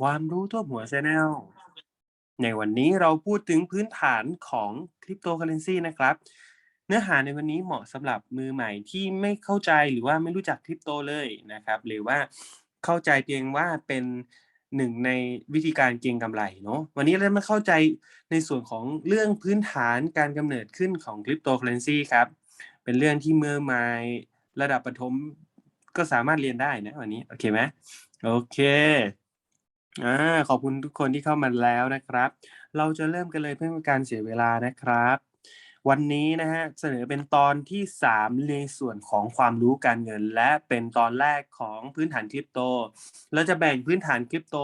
ความรู้ทั่วหัว Channel ในวันนี้เราพูดถึงพื้นฐานของคริปโตเคอเรนซีนะครับ เนื้อหาในวันนี้เหมาะสำหรับมือใหม่ที่ไม่เข้าใจหรือว่าไม่รู้จักคริปโตเลยนะครับ หรือว่าเข้าใจเพียงว่าเป็นหนึ่งในวิธีการเก็งกำไรเนาะวันนี้เราจะมาเข้าใจในส่วนของเรื่องพื้นฐานการกำเนิดขึ้นของคริปโตเคอเรนซีครับ เป็นเรื่องที่มือใหม่ระดับประถมก็สามารถเรียนได้นะวันนี้ โอเคไหมโอเค อ่าขอบคุณทุกคนที่เข้ามาแล้วนะครับ เราจะเริ่มกันเลยเพื่อไม่เป็นการเสียเวลานะครับ วันนี้นะฮะ เสนอเป็นตอนที่ 3 ในส่วนของความรู้การเงิน และเป็นตอนแรกของพื้นฐานคริปโต เราจะแบ่งพื้นฐานคริปโต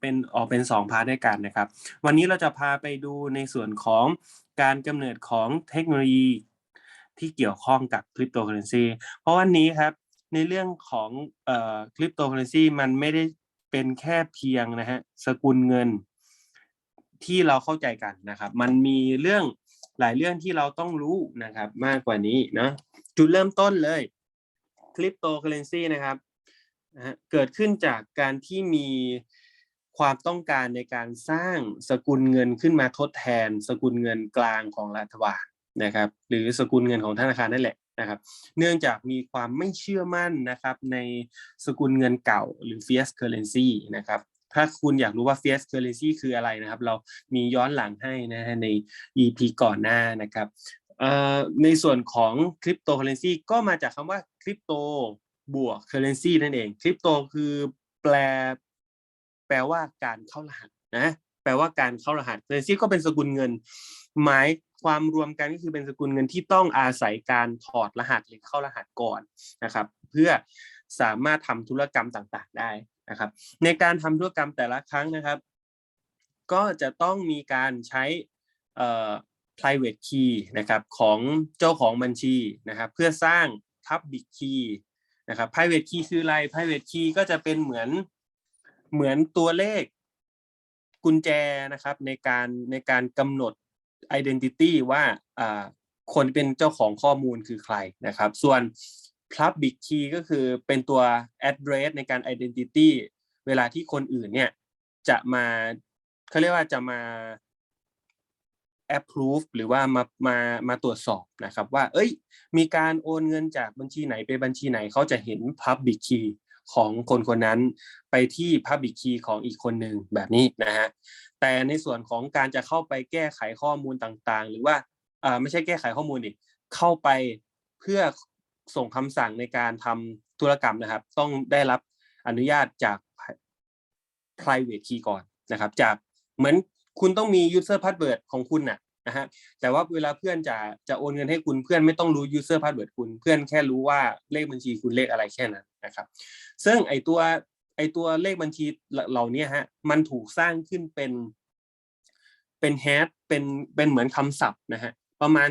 เป็นออกเป็น 2 พาร์ทด้วยกันนะครับ วันนี้เราจะพาไปดูในส่วนของการกำเนิดของเทคโนโลยีที่เกี่ยวข้องกับคริปโตเคอเรนซีเพราะวันนี้ครับในเรื่องของเอ่อคริปโตเคอเรนซีมันไม่ได้ เป็นแค่เพียงนะฮะสกุลเงินที่เราเข้าใจกันนะครับ มันมีเรื่องหลายเรื่องที่เราต้องรู้นะครับ มากกว่านี้เนาะจุดเริ่มต้นเลยคริปโตเคอเรนซีนะครับนะฮะเกิดขึ้นจากการที่มีความต้องการในการสร้างสกุลเงินขึ้นมาทดแทน สกุลเงินกลางของรัฐบาลนะครับ หรือสกุลเงินของธนาคารนั่นแหละ นะครับเนื่องจากมีความไม่เชื่อมั่นนะครับในสกุลเงินเก่าหรือ fiat currency นะครับถ้าคุณอยากรู้ว่า fiat currency คืออะไรนะครับ เรามีย้อนหลังให้นะฮะใน EP ก่อนหน้านะครับในส่วนของคริปโตเคอเรนซีก็มาจากคำว่าคริปโตบวกเคอเรนซีนั่นเองคริปโตคือแปลแปลว่าการเข้ารหัสนะ แปลว่าการเข้ารหัสเคอเรนซีก็เป็นสกุลเงิน หมายความรวมกันก็คือเป็นสกุลเงินที่ต้องอาศัยการถอดรหัสหรือเข้ารหัสก่อนนะครับ เพื่อสามารถทำธุรกรรมต่างๆได้นะครับ ในการทำธุรกรรมแต่ละครั้งนะครับ ก็จะต้องมีการใช้ private key นะครับของเจ้าของบัญชีนะครับ เพื่อสร้าง public key นะครับ private key คืออะไร private key ก็จะเป็นเหมือนเหมือนตัวเลข กุญแจนะครับในการในการกำหนด identity ว่าอ่าคนเป็นเจ้าของข้อมูลคือใครนะครับ ส่วน public key ก็คือเป็นตัว address ในการ identity เวลาที่คนอื่นเนี่ยจะมาเขาเรียกว่าจะมา approve หรือว่ามามามาตรวจสอบนะครับว่า เอ้ย มีการโอนเงินจากบัญชีไหนไปบัญชีไหนเขาจะเห็น public key ของคนคนนั้นไปที่ public key ของอีกคนหนึ่งแบบนี้นะฮะแต่ในส่วนของการจะเข้าไปแก้ไขข้อมูลต่างๆ หรือว่าอ่าไม่ใช่แก้ไขข้อมูลดิเข้าไปเพื่อส่งคำสั่งในการทำธุรกรรมนะครับ ต้องได้รับอนุญาตจาก private key ก่อนนะครับ จากเหมือนคุณต้องมี user password ของคุณน่ะนะฮะแต่ว่าเวลาเพื่อนจะจะโอนเงินให้คุณเพื่อนไม่ต้องรู้ user password คุณ เพื่อนแค่รู้ว่าเลขบัญชีคุณเลขอะไรแค่นั้น นะครับซึ่งไอตัวไอตัวเลขบัญชีเหล่านี้ฮะมันถูกสร้างขึ้นเป็นเป็นแฮชเป็นเป็นเหมือนคำศัพท์นะฮะประมาณ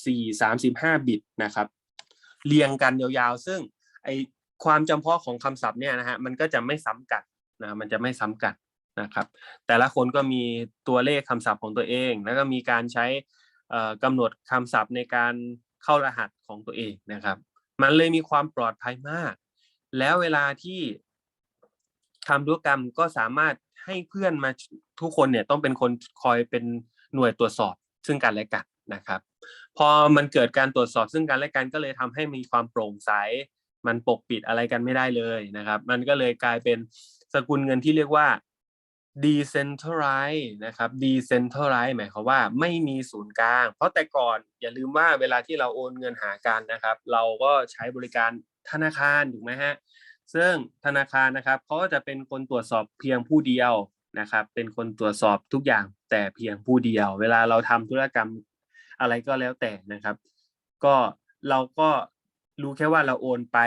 34 35 บิตนะครับ เรียงกันยาวๆ ซึ่งไอความจำเพาะของคำศัพท์เนี่ยนะฮะมันก็จะไม่ซ้ำกันนะมันจะไม่ซ้ำกันนะครับ แต่ละคนก็มีตัวเลขคำศัพท์ของตัวเอง แล้วก็มีการใช้กำหนดคำศัพท์ในการเข้ารหัสของตัวเองนะครับ มันเลยมีความปลอดภัยมาก แล้วเวลาที่ทำธุรกรรมก็สามารถให้เพื่อนมาทุกคนเนี่ยต้องเป็นคนคอยเป็นหน่วยตรวจสอบซึ่งกันและกันนะครับ พอมันเกิดการตรวจสอบซึ่งกันและกันก็เลยทำให้มีความโปร่งใส มันปกปิดอะไรกันไม่ได้เลยนะครับ มันก็เลยกลายเป็นสกุลเงินที่เรียกว่า decentralized นะครับ decentralized หมายความว่าไม่มีศูนย์กลาง เพราะแต่ก่อนอย่าลืมว่าเวลาที่เราโอนเงินหากันนะครับ เราก็ใช้บริการ ธนาคารถูกไหมฮะซึ่งธนาคารนะครับเขาก็จะเป็นคนตรวจสอบเพียงผู้เดียวนะครับ เป็นคนตรวจสอบทุกอย่างแต่เพียงผู้เดียว เวลาเราทำธุรกรรมอะไรก็แล้วแต่นะครับ ก็เราก็รู้แค่ว่าเราโอนไป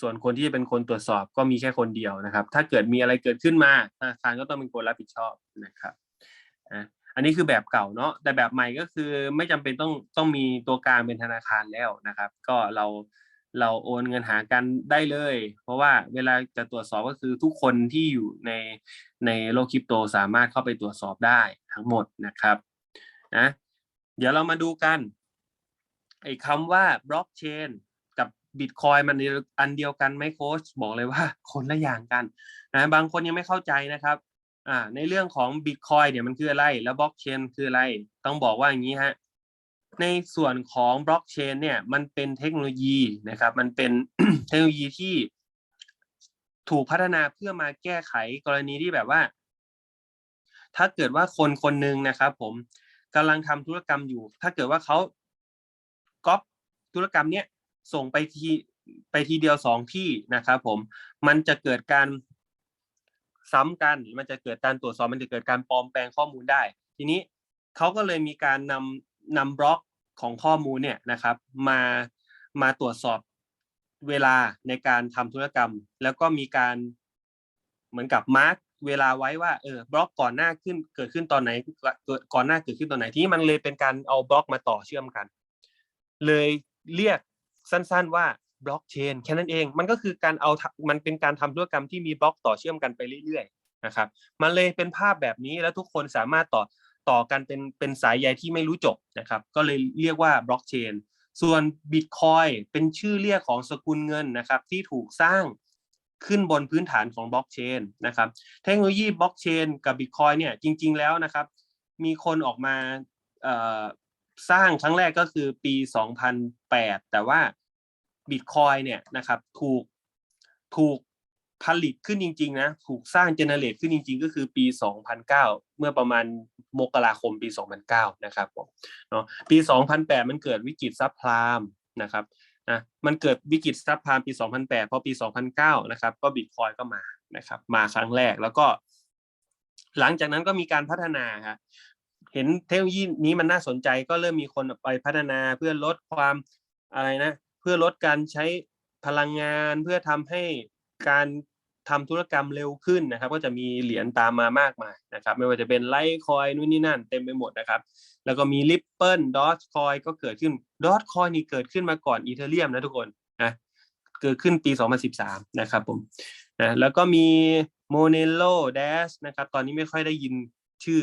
ส่วนคนที่เป็นคนตรวจสอบก็มีแค่คนเดียวนะครับ ถ้าเกิดมีอะไรเกิดขึ้นมาธนาคารก็ต้องเป็นคนรับผิดชอบนะครับอันนี้คือแบบเก่าเนาะแต่แบบใหม่ก็คือไม่จำเป็นต้องต้องมีตัวกลางเป็นธนาคารแล้วนะครับ ก็เรา เราโอนเงินหากันได้เลย เพราะว่าเวลาจะตรวจสอบก็คือทุกคนที่อยู่ในในโลกคริปโตสามารถเข้าไปตรวจสอบได้ทั้งหมดนะครับนะเดี๋ยวเรามาดูกันไอ้คำว่าบล็อกเชนกับบิตคอยมันอันเดียวกันไหมโค้ชบอกเลยว่าคนละอย่างกันนะบางคนยังไม่เข้าใจนะครับอ่าในเรื่องของบิตคอยเนี่ยมันคืออะไร แล้วบล็อกเชนคืออะไร ต้องบอกว่าอย่างนี้ฮะ ในส่วนของบล็อกเชนเนี่ยมันเป็นเทคโนโลยีนะครับ มันเป็นเทคโนโลยีที่ถูกพัฒนาเพื่อมาแก้ไขกรณีที่แบบว่า ถ้าเกิดว่าคนคนหนึ่งนะครับ ผมกำลังทำธุรกรรมอยู่ ถ้าเกิดว่าเขาก๊อปธุรกรรมเนี้ยส่งไปทีไปทีเดียวสองที่นะครับผมมันจะเกิดการซ้ำกันมันจะเกิดการตรวจสอบมันจะเกิดการปลอมแปลงข้อมูลได้ ทีนี้เขาก็เลยมีการนำ นำบล็อกของข้อมูลเนี่ยนะครับมามาตรวจสอบเวลาในการทำธุรกรรม แล้วก็มีการเหมือนกับมาร์กเวลาไว้ว่าเออบล็อกก่อนหน้าขึ้นเกิดขึ้นตอนไหนเกิดก่อนหน้าเกิดขึ้นตอนไหนที่มันเลยเป็นการเอาบล็อกมาต่อเชื่อมกัน เลยเรียกสั้นๆว่าบล็อกเชนแค่นั้นเองมันก็คือการเอามันเป็นการทำธุรกรรมที่มีบล็อกต่อเชื่อมกันไปเรื่อยๆนะครับมันเลยเป็นภาพแบบนี้แล้วทุกคนสามารถต่อ ต่อกันเป็นเป็นสายใยที่ไม่รู้จบนะครับ ก็เลยเรียกว่าบล็อกเชนส่วนบิตคอยเป็นชื่อเรียกของสกุลเงินนะครับ ที่ถูกสร้างขึ้นบนพื้นฐานของบล็อกเชนนะครับเทคโนโลยีบล็อกเชนกับบิตคอยเนี่ยจริง ๆแล้วนะครับ มีคนออกมาสร้างครั้งแรกก็คือปี 2008 แต่ว่าบิตคอยเนี่ยนะครับถูกถูก ผลิตขึ้นจริง ๆ นะ ถูกสร้างเจเนเรตขึ้นจริง ๆ ก็คือปี 2009 เมื่อประมาณมกราคมปี 2009 นะครับผมเนาะปี 2008 มันเกิดวิกฤตซับพลามนะครับนะมันเกิดวิกฤตซับพลามปี 2008 พอปี 2009 นะครับ ก็บิตคอยก็มานะครับ มาครั้งแรกแล้วก็ หลังจากนั้นก็มีการพัฒนาครับเห็นเทคโนโลยีนี้มันน่าสนใจก็เริ่มมีคนไปพัฒนาเพื่อลดความอะไรนะ เพื่อลดการใช้พลังงานเพื่อทำให้ การทำธุรกรรมเร็วขึ้นนะครับ ก็จะมีเหรียญตามมามากมายนะครับ ไม่ว่าจะเป็นไลท์คอยนู่นนี่นั่นเต็มไปหมดนะครับ แล้วก็มีริปเปิลดอทคอยก็เกิดขึ้นดอทคอยนี่เกิดขึ้นมาก่อนอีเทเรียมนะทุกคนนะเกิดขึ้นปี 2013 นะครับผมนะแล้วก็มีโมเนโลเดสนะครับตอนนี้ไม่ค่อยได้ยินชื่อ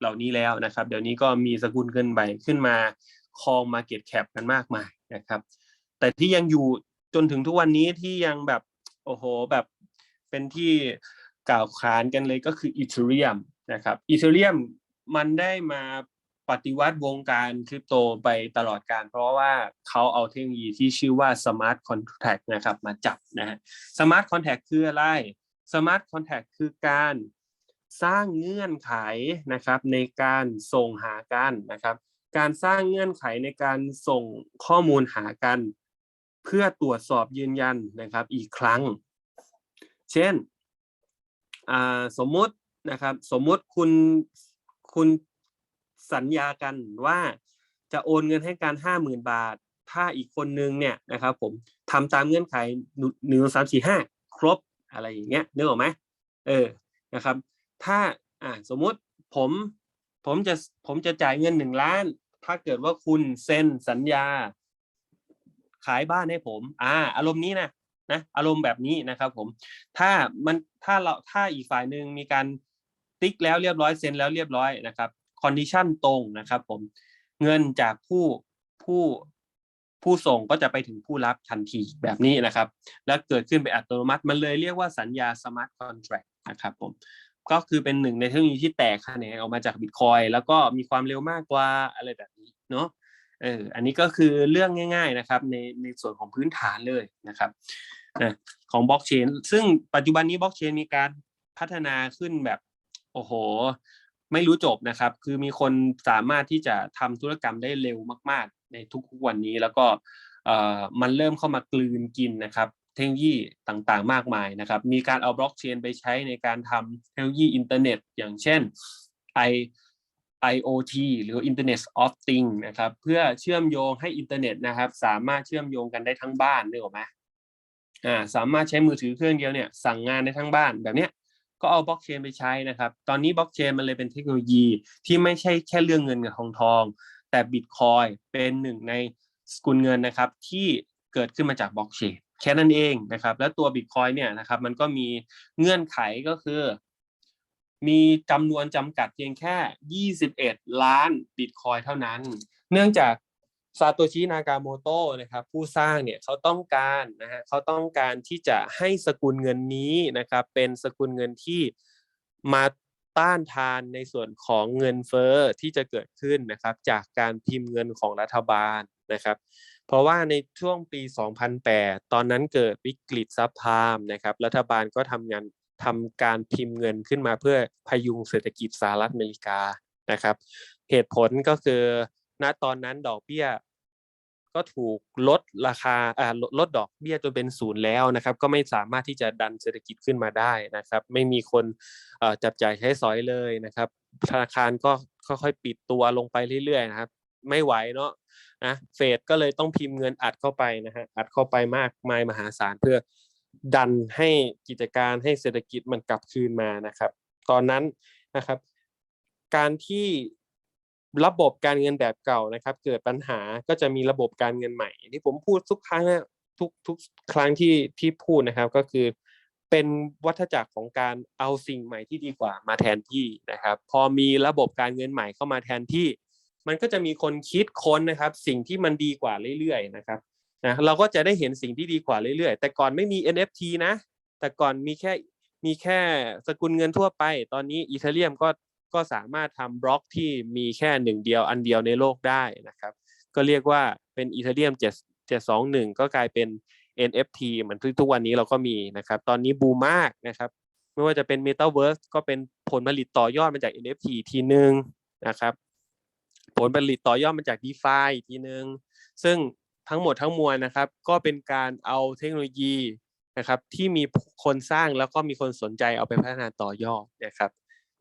เหล่านี้แล้วนะครับ เดี๋ยวนี้ก็มีสกุลเงินใบขึ้นมาครองมาเก็ตแคปกันมากมายนะครับ แต่ที่ยังอยู่จนถึงทุกวันนี้ที่ยังแบบ โอ้โหแบบเป็นที่กล่าวขานกันเลยก็คืออีเทเรียมนะครับอีเทเรียมมันได้มาปฏิวัติวงการคริปโตไปตลอดการ เพราะว่าเขาเอาเทคโนโลยีที่ชื่อว่า Smart Contract นะครับมาจับนะฮะ Smart Contract คืออะไร Smart Contract คือการสร้างเงื่อนไขนะครับในการส่งหากันนะครับ การสร้างเงื่อนไขในการส่งข้อมูลหากัน เพื่อตรวจสอบยืนยันนะครับอีกครั้ง เช่นสมมุตินะครับสมมุติคุณคุณสัญญากันว่าจะโอนเงินให้การห้าหมื่นบาท ถ้าอีกคนนึงเนี่ยนะครับผมทำตามเงื่อนไขหนึ่งสามสี่ห้าครบอะไรอย่างเงี้ยนึกออกไหมเออนะครับ ถ้าอ่าสมมุติผมผมจะผมจะจ่ายเงินหนึ่งล้าน ถ้าเกิดว่าคุณเซ็นสัญญา ขายบ้านให้ผม อ่า อารมณ์นี้นะนะอารมณ์แบบนี้นะครับผมถ้ามันถ้าเราถ้าอีกฝ่ายหนึ่งมีการติ๊กแล้วเรียบร้อยเซ็นแล้วเรียบร้อยนะครับคอนดิชันตรงนะครับผมเงินจากผู้ผู้ผู้ส่งก็จะไปถึงผู้รับทันทีแบบนี้นะครับ แล้วเกิดขึ้นเป็นอัตโนมัติ มันเลยเรียกว่าสัญญา smart contract นะครับผมก็คือเป็นหนึ่งในเทคโนโลยีที่แตกแขนงออกมาจากบิตคอยแล้วก็มีความเร็วมากกว่าอะไรแบบนี้เนาะ เอออันนี้ก็คือเรื่องง่าย ๆนะครับ ในในส่วนของพื้นฐานเลยนะครับนะของบล็อกเชนซึ่งปัจจุบันนี้บล็อกเชนมีการพัฒนาขึ้นแบบโอ้โห ไม่รู้จบนะครับ คือมีคนสามารถที่จะทำธุรกรรมได้เร็วมาก ๆ ในทุกๆวันนี้แล้วก็เอ่อมันเริ่มเข้ามากลืนกินนะครับเทคโนโลยีต่างๆ มากมายนะครับ มีการเอาบล็อกเชนไปใช้ในการทำเทคโนโลยีอินเทอร์เน็ต อย่างเช่น i IoT หรือ Internet of Things นะครับเพื่อเชื่อมโยงให้อินเทอร์เน็ตนะครับสามารถเชื่อมโยงกันได้ทั้งบ้านนึกออกไหมอ่าสามารถใช้มือถือเครื่องเดียวเนี่ยสั่งงานได้ทั้งบ้านแบบเนี้ยก็เอาบล็อกเชนไปใช้นะครับตอนนี้บล็อกเชนมันเลยเป็นเทคโนโลยีที่ไม่ใช่แค่เรื่องเงินกับทองทอง แต่บิตคอยเป็นหนึ่งในสกุลเงินนะครับที่เกิดขึ้นมาจากบล็อกเชนแค่นั้นเองนะครับแล้วตัวบิตคอยเนี่ยนะครับมันก็มีเงื่อนไขก็คือ มีจำนวนจำกัดเพียงแค่ 21 ล้านบิตคอยเท่านั้น เนื่องจากซาโตชินากาโมโตะนะครับผู้สร้างเนี่ยเขาต้องการนะฮะเขาต้องการที่จะให้สกุลเงินนี้นะครับเป็นสกุลเงินที่มาต้านทานในส่วนของเงินเฟ้อที่จะเกิดขึ้นนะครับจากการพิมพ์เงินของรัฐบาลนะครับ เพราะว่าในช่วงปี 2008 ตอนนั้นเกิดวิกฤตซับพามนะครับรัฐบาลก็ทำงาน ทำการพิมพ์เงินขึ้นมาเพื่อพยุงเศรษฐกิจสหรัฐอเมริกานะครับ เหตุผลก็คือณตอนนั้นดอกเบี้ย ก็ถูกลดราคาอ่าลดลดดอกเบี้ยจนเป็นศูนย์แล้วนะครับ ก็ไม่สามารถที่จะดันเศรษฐกิจขึ้นมาได้นะครับ ไม่มีคนจับจ่ายใช้สอยเลยนะครับ ธนาคารก็ค่อยๆปิดตัวลงไปเรื่อยๆนะครับ ไม่ไหวเนาะนะเฟดก็เลยต้องพิมพ์เงินอัดเข้าไปนะฮะอัดเข้าไปมากมายมหาศาลเพื่อ ดันให้กิจการให้เศรษฐกิจมันกลับคืนมานะครับ ตอนนั้นนะครับ การที่ระบบการเงินแบบเก่านะครับ เกิดปัญหาก็จะมีระบบการเงินใหม่ ที่ผมพูดทุกครั้งนะทุกทุกครั้งที่ที่พูดนะครับก็คือเป็นวัฏจักรของการเอาสิ่งใหม่ที่ดีกว่ามาแทนที่นะครับ พอมีระบบการเงินใหม่เข้ามาแทนที่ มันก็จะมีคนคิดค้นนะครับ สิ่งที่มันดีกว่าเรื่อยๆนะครับ นะเราก็จะได้เห็นสิ่งที่ดีกว่าเรื่อยๆ แต่ก่อนไม่มี NFT นะ แต่ก่อนมีแค่มีแค่สกุลเงินทั่วไป ตอนนี้อีเทเรียมก็ก็สามารถทำบล็อกที่มีแค่หนึ่งเดียวอันเดียวในโลกได้นะครับ ก็เรียกว่าเป็นอีเทเรียม7 721 ก็กลายเป็น NFT เหมือนทุกวันนี้เราก็มีนะครับ ตอนนี้บูมมากนะครับไม่ว่าจะเป็น Metaverse ก็เป็นผลผลิตต่อยอดมาจาก NFT ทีหนึ่งนะครับ ผลผลิตต่อยอดมาจาก DeFi ทีหนึ่งซึ่ง ทั้งหมดทั้งมวลนะครับ ก็เป็นการเอาเทคโนโลยีนะครับที่มีคนสร้างแล้วก็มีคนสนใจเอาไปพัฒนาต่อยอดนะครับ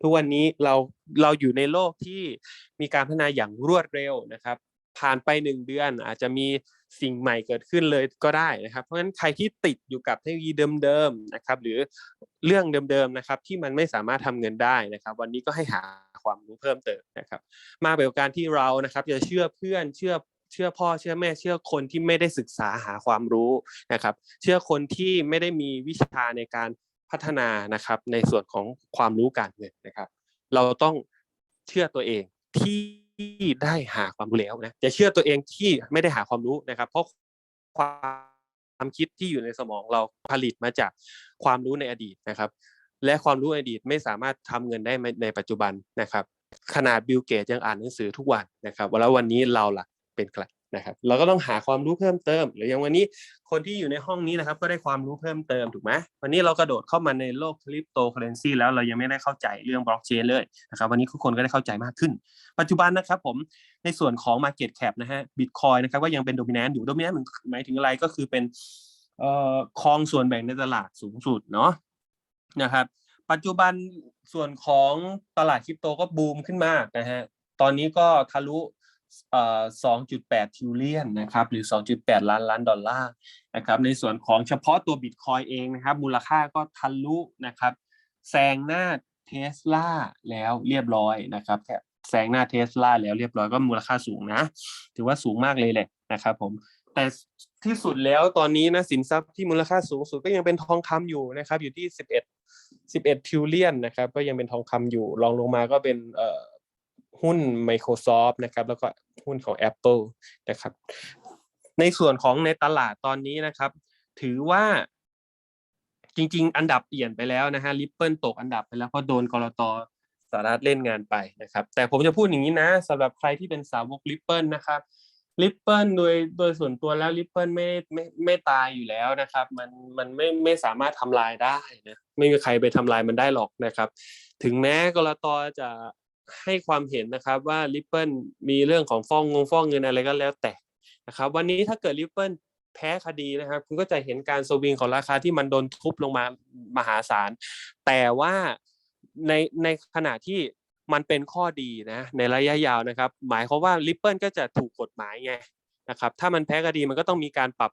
ทุกวันนี้เราเราอยู่ในโลกที่มีการพัฒนาอย่างรวดเร็วนะครับ ผ่านไปหนึ่งเดือนอาจจะมีสิ่งใหม่เกิดขึ้นเลยก็ได้นะครับ เพราะฉะนั้นใครที่ติดอยู่กับเทคโนโลยีเดิมๆนะครับหรือเรื่องเดิมๆนะครับที่มันไม่สามารถทำเงินได้นะครับ วันนี้ก็ให้หาความรู้เพิ่มเติมนะครับ มาแบบการที่เรานะครับจะเชื่อเพื่อนเชื่อ เชื่อพ่อเชื่อแม่เชื่อคนที่ไม่ได้ศึกษาหาความรู้นะครับ เชื่อคนที่ไม่ได้มีวิชาในการพัฒนานะครับ ในส่วนของความรู้การเงินนะครับ เราต้องเชื่อตัวเองที่ได้หาความรู้แล้วนะอย่าเชื่อตัวเองที่ไม่ได้หาความรู้นะครับ เพราะความคิดที่อยู่ในสมองเราผลิตมาจากความรู้ในอดีตนะครับ และความรู้ในอดีตไม่สามารถทำเงินได้ในปัจจุบันนะครับ ขนาดบิลเกตยังอ่านหนังสือทุกวันนะครับแล้ววันนี้เราล่ะ เป็นใครนะครับเราก็ต้องหาความรู้เพิ่มเติม หรืออย่างวันนี้คนที่อยู่ในห้องนี้นะครับ ก็ได้ความรู้เพิ่มเติมถูกไหมวันนี้เรากระโดดเข้ามาในโลกคริปโตเคอเรนซีแล้วเรายังไม่ได้เข้าใจเรื่องบล็อกเชนเลยนะครับวันนี้ทุกคนก็ได้เข้าใจมากขึ้น ปัจจุบันนะครับผมในส่วนของ Market Cap นะฮะบิตคอยนะครับก็ยังเป็นโดมิเนนต์อยู่โดมิเนนต์หมายถึงอะไรก็คือเป็นเอ่อครองส่วนแบ่งในตลาดสูงสุดเนาะนะครับ ปัจจุบันส่วนของตลาดคริปโตก็บูมขึ้นมากนะฮะตอนนี้ก็ทะลุ 2.8 ทิวเลียนนะครับหรือ 2.8 ล้านล้านดอลลาร์นะครับในส่วนของเฉพาะตัวบิตคอยเองนะครับมูลค่าก็ทะลุนะครับแซงหน้าเทสลาแล้วเรียบร้อยนะครับแซงหน้าเทสลาแล้วเรียบร้อยก็มูลค่าสูงนะ ถือว่าสูงมากเลยแหละนะครับผมแต่ที่สุดแล้วตอนนี้นะสินทรัพย์ที่มูลค่าสูงสุดก็ยังเป็นทองคำอยู่นะครับอยู่ที่ 11 11ทิวเลียนนะครับก็ยังเป็นทองคำอยู่รองลงมาก็เป็นเอ่อ หุ้น Microsoft นะครับแล้วก็หุ้นของ Apple นะครับ ในส่วนของในตลาดตอนนี้นะครับ ถือว่าจริง ๆ อันดับเปลี่ยนไปแล้วนะฮะริปเปิลตกอันดับไปแล้วเพราะโดนกรตสหรัฐเล่นงานไปนะครับ แต่ผมจะพูดอย่างนี้นะสำหรับใครที่เป็นสาวกริปเปิลนะครับริปเปิลโดยโดยส่วนตัวแล้วริปเปิลไม่ไม่ไม่ตายอยู่แล้วนะครับ มันมันไม่ไม่สามารถทำลายได้นะไม่มีใครไปทำลายมันได้หรอกนะครับ ถึงแม้กรตจะ ให้ความเห็นนะครับว่าริปเปิลมีเรื่องของฟ้องงงฟ้องเงินอะไรก็แล้วแต่นะครับ วันนี้ถ้าเกิดริปเปิลแพ้คดีนะครับ คุณก็จะเห็นการสวิงของราคาที่มันโดนทุบลงมามหาศาล แต่ว่าในในขณะที่มันเป็นข้อดีนะในระยะยาวนะครับ หมายความว่าริปเปิลก็จะถูกกฎหมายไงนะครับ ถ้ามันแพ้คดีมันก็ต้องมีการปรับ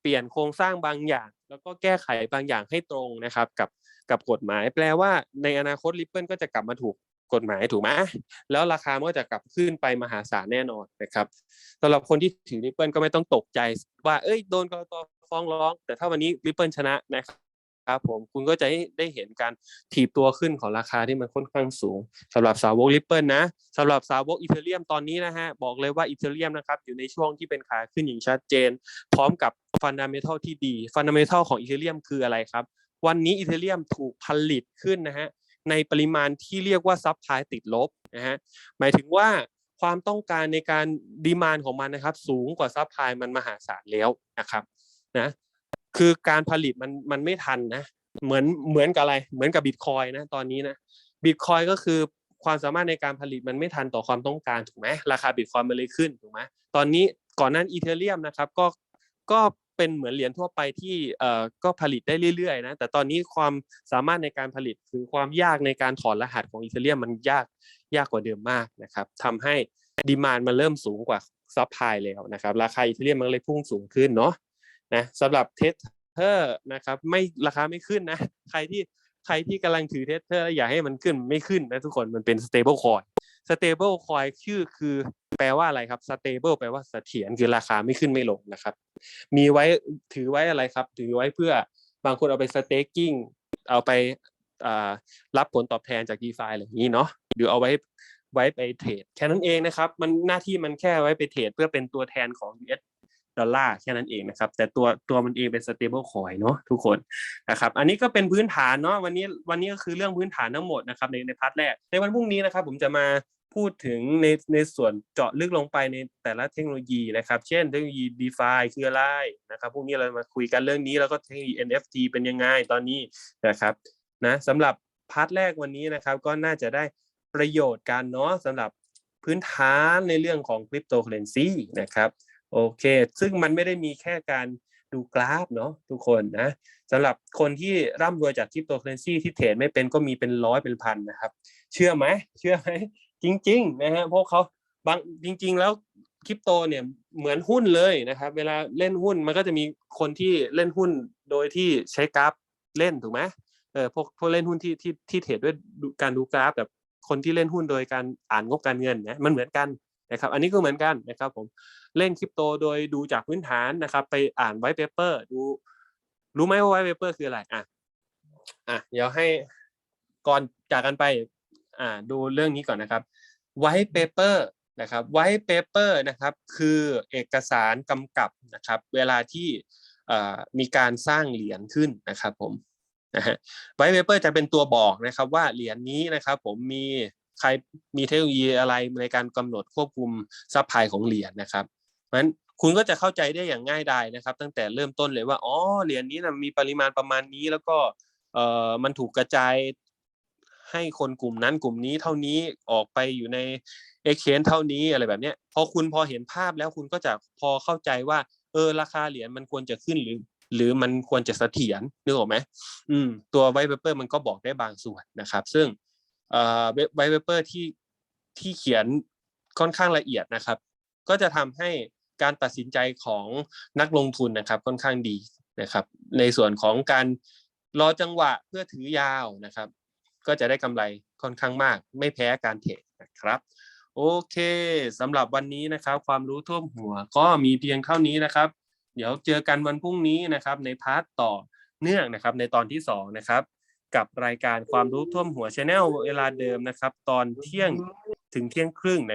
เปลี่ยนโครงสร้างบางอย่าง แล้วก็แก้ไขบางอย่างให้ตรงนะครับกับกับกฎหมาย แปลว่าในอนาคตริปเปิลก็จะกลับมาถูก กฎหมายถูกไหมแล้วราคามันก็จะกลับขึ้นไปมหาศาลแน่นอนนะครับสำหรับคนที่ถือริปเปิลก็ไม่ต้องตกใจว่าเอ้ยโดนกรตฟ้องร้อง แต่ถ้าวันนี้ริปเปิลชนะนะครับครับผมคุณก็จะได้เห็นการถีบตัวขึ้นของราคาที่มันค่อนข้างสูงสำหรับสาวกริปเปิลนะสำหรับสาวกอีเทเรียมตอนนี้นะฮะบอกเลยว่าอีเทเรียมนะครับอยู่ในช่วงที่เป็นขาขึ้นอย่างชัดเจน พร้อมกับฟันดัมเมทัลที่ดีฟันดัมเมทัลของอีเทเรียมคืออะไรครับวันนี้อีเทเรียมถูกผลิตขึ้นนะฮะ ในปริมาณที่เรียกว่าซับพลายติดลบนะฮะหมายถึงว่าความต้องการในการดีมานของมันนะครับ สูงกว่าซัพพลายมันมหาศาลแล้วนะครับนะคือการผลิตมันมันไม่ทันนะเหมือนเหมือนกับอะไรเหมือนกับบิตคอยนะตอนนี้นะบิตคอยก็คือความสามารถในการผลิตมันไม่ทันต่อความต้องการถูกไหมราคาบิตคอยมันเลยขึ้นถูกไหมตอนนี้ก่อนนั้นอีเทเรียมนะครับก็ก็ เป็นเหมือนเหรียญทั่วไปที่เอ่อก็ผลิตได้เรื่อยๆนะแต่ตอนนี้ความสามารถในการผลิตคือความยากในการถอดรหัสของอีเทเรียมมันยากยากกว่าเดิมมากนะครับทำให้ดีมานมันเริ่มสูงกว่าซัพพลายแล้วนะครับราคาอีเทเรียมมันเลยพุ่งสูงขึ้นเนาะนะสำหรับเทสเทอร์นะครับไม่ราคาไม่ขึ้นนะใครที่ใครที่กำลังถือเทสเทอร์อยากให้มันขึ้นไม่ขึ้นนะทุกคนมันเป็น stable coin stable coin ชื่อคือแปลว่าอะไรครับ stable แปลว่าเสถียรคือราคาไม่ขึ้นไม่ลงนะครับ มีไว้ถือไว้อะไรครับ ถือไว้เพื่อบางคนเอาไป staking เอาไปรับผลตอบแทนจาก DeFi อะไรอย่างนี้เนาะหรือเอาไว้ไว้ไปเทรดแค่นั้นเองนะครับ มันหน้าที่มันแค่ไว้ไปเทรดเพื่อเป็นตัวแทนของ US ดอลลาร์แค่นั้นเองนะครับ แต่ตัวตัวมันเองเป็น stable coin เนาะทุกคนนะครับ อันนี้ก็เป็นพื้นฐานเนาะวันนี้วันนี้ก็คือเรื่องพื้นฐานทั้งหมดนะครับในในพาร์ทแรกในวันพรุ่งนี้นะครับ ผมจะมา พูดถึงในในส่วนเจาะลึกลงไปในแต่ละเทคโนโลยีนะครับ เช่นเทคโนโลยี DeFi คืออะไรนะครับพรุ่งนี้เรามาคุยกันเรื่องนี้แล้วก็เทคโนโลยี NFT เป็นยังไงตอนนี้นะครับนะสำหรับพาร์ทแรกวันนี้นะครับก็น่าจะได้ประโยชน์กันเนาะสำหรับพื้นฐานในเรื่องของคริปโตเคอเรนซีนะครับโอเค ซึ่งมันไม่ได้มีแค่การดูกราฟเนาะทุกคนนะสำหรับคนที่ร่ำรวยจากคริปโตเคอเรนซีที่เทรดไม่เป็นก็มีเป็นร้อยเป็นพันนะครับ เชื่อไหมเชื่อไหม จริงๆนะฮะเพราะเขาบางจริง ๆ แล้วคริปโตเนี่ยเหมือนหุ้นเลยนะครับ เวลาเล่นหุ้นมันก็จะมีคนที่เล่นหุ้นโดยที่ใช้กราฟเล่นถูกไหมเออพวกพวกเล่นหุ้นที่ที่ที่เทรดด้วยการดูกราฟแบบคนที่เล่นหุ้นโดยการอ่านงบการเงินนะมันเหมือนกันนะครับ อันนี้ก็เหมือนกันนะครับ ผมเล่นคริปโตโดยดูจากพื้นฐานนะครับ ไปอ่านไวท์เปเปอร์ดู รู้ไหมว่าไวท์เปเปอร์คืออะไรอะอะเดี๋ยวให้ก่อนจากกันไป อ่าดูเรื่องนี้ก่อนนะครับไวท์เปเปอร์นะครับไวท์เปเปอร์นะครับคือเอกสารกำกับนะครับ เวลาที่มีการสร้างเหรียญขึ้นนะครับผมนะฮะไวท์เปเปอร์จะเป็นตัวบอกนะครับว่าเหรียญนี้นะครับผมมีใครมีเทคโนโลยีอะไรในการกำหนดควบคุมซัพพลายของเหรียญนะครับเพราะฉะนั้นคุณก็จะเข้าใจได้อย่างง่ายดายนะครับ ตั้งแต่เริ่มต้นเลยว่าอ๋อเหรียญนี้นะมีปริมาณประมาณนี้แล้วก็เอ่อมันถูกกระจาย ให้คนกลุ่มนั้นกลุ่มนี้เท่านี้ออกไปอยู่ในเอ็กชนเท่านี้อะไรแบบเนี้ยพอคุณพอเห็นภาพแล้วคุณก็จะพอเข้าใจว่า เออราคาเหรียญมันควรจะขึ้นหรือ หรือมันควรจะเสถียรนึกออกไหมอืมตัวไวเปเปอร์มันก็บอกได้บางส่วนนะครับ ซึ่งเอ่อไวเปเปอร์ที่ที่เขียนค่อนข้างละเอียดนะครับ ก็จะทำให้การตัดสินใจของนักลงทุนนะครับค่อนข้างดีนะครับ ในส่วนของการรอจังหวะเพื่อถือยาวนะครับ ก็จะได้กำไรค่อนข้างมาก ไม่แพ้การเทรดนะครับ โอเคสำหรับวันนี้นะครับ ความรู้ท่วมหัวก็มีเพียงเท่านี้นะครับ เดี๋ยวเจอกันวันพรุ่งนี้นะครับในพาร์ทต่อเนื่องนะครับในตอนที่สองนะครับกับรายการความรู้ท่วมหัวชาแนลเวลาเดิมนะครับ ตอนเที่ยงถึงเที่ยงครึ่งนะ